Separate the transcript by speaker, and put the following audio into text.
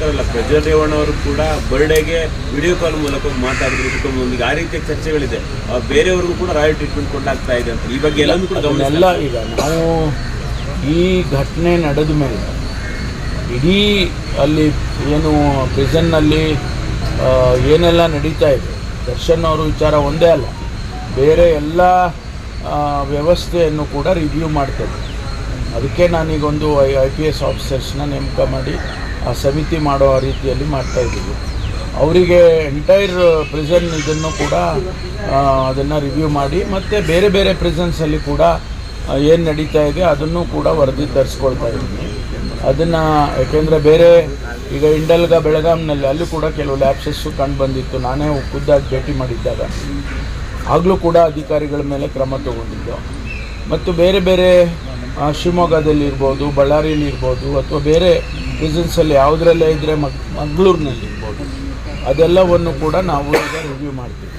Speaker 1: ಇರ್ತಾರಲ್ಲ ಪ್ರಜ್ವಲ್ ರೇವಣ್ಣ ಅವರು ಕೂಡ ಬರ್ಡೇಗೆ ವಿಡಿಯೋ ಕಾಲ್ ಮೂಲಕ ಮಾತಾಡಿದ್ರು ಕುಟುಂಬದೊಂದಿಗೆ. ಆ ರೀತಿಯ ಚರ್ಚೆಗಳಿದೆ. ಬೇರೆಯವ್ರಿಗೂ ಕೂಡ ರಾಯಲ್ ಟ್ರೀಟ್ಮೆಂಟ್ ಕೊಡಲಾಗ್ತಾ ಇದೆ ಅಂತ. ಈ ಬಗ್ಗೆ ಎಲ್ಲನೂ ಕೂಡ
Speaker 2: ಈಗ ನಾವು ಈ ಘಟನೆ ನಡೆದ ಮೇಲೆ ಇಡೀ ಅಲ್ಲಿ ಏನು ಪ್ರಿಸನ್ನಲ್ಲಿ ಏನೆಲ್ಲ ನಡೀತಾ ಇದೆ? ದರ್ಶನ್ ಅವರು ವಿಚಾರ ಒಂದೇ ಅಲ್ಲ. ಬೇರೆ ಎಲ್ಲ ವ್ಯವಸ್ಥೆಯನ್ನು ಕೂಡ ರಿವ್ಯೂ ಮಾಡ್ತೇವೆ ಅದಕ್ಕೆ ನಾನೀಗೊಂದು ಐ ಐ ಪಿ ಎಸ್ ಆಫೀಸರ್ಸ್ನ ನೇಮಕ ಮಾಡಿ ಆ ಸಮಿತಿ ಮಾಡೋ ರೀತಿಯಲ್ಲಿ ಮಾಡ್ತಾ ಇದ್ದೀವಿ. ಅವರಿಗೆ ಎಂಟೈರ್ ಪ್ರಿಸನ್ ಇದನ್ನು ಕೂಡ ಅದನ್ನು ರಿವ್ಯೂ ಮಾಡಿ, ಮತ್ತು ಬೇರೆ ಬೇರೆ ಪ್ರಿಸನ್ಸಲ್ಲಿ ಕೂಡ ಏನು ನಡೀತಾ ಇದೆ ಅದನ್ನು ಕೂಡ ವರದಿ ತರಿಸ್ಕೊಳ್ತಾ ಇದ್ದೀನಿ ಅದನ್ನು, ಯಾಕೆಂದರೆ ಬೇರೆ ಈಗ ಇಂಡಲ್ಗ ಬೆಳಗಾಂನಲ್ಲಿ ಅಲ್ಲೂ ಕೂಡ ಕೆಲವು ಲ್ಯಾಪ್ಸಸ್ಸು ಕಂಡು ಬಂದಿತ್ತು. ನಾನೇ ಖುದ್ದಾಗಿ ಭೇಟಿ ಮಾಡಿದ್ದಾಗ. ಆಗಲೂ ಕೂಡ ಅಧಿಕಾರಿಗಳ ಮೇಲೆ ಕ್ರಮ ತಗೊಂಡಿದ್ದು. ಮತ್ತು ಬೇರೆ ಬೇರೆ ಶಿವಮೊಗ್ಗದಲ್ಲಿ ಇರ್ಬೋದು, ಬಳ್ಳಾರಿಯಲ್ಲಿ ಇರ್ಬೋದು, ಅಥವಾ ಬೇರೆ ರೀಸನ್ಸಲ್ಲಿ ಯಾವುದರಲ್ಲೇ ಇದ್ದರೆ ಮಗ್, ಮಂಗಳೂರಿನಲ್ಲಿ ಇರ್ಬೋದು. ಅದೆಲ್ಲವನ್ನು ಕೂಡ ನಾವು ಈಗ ರಿವ್ಯೂ ಮಾಡ್ತೀವಿ.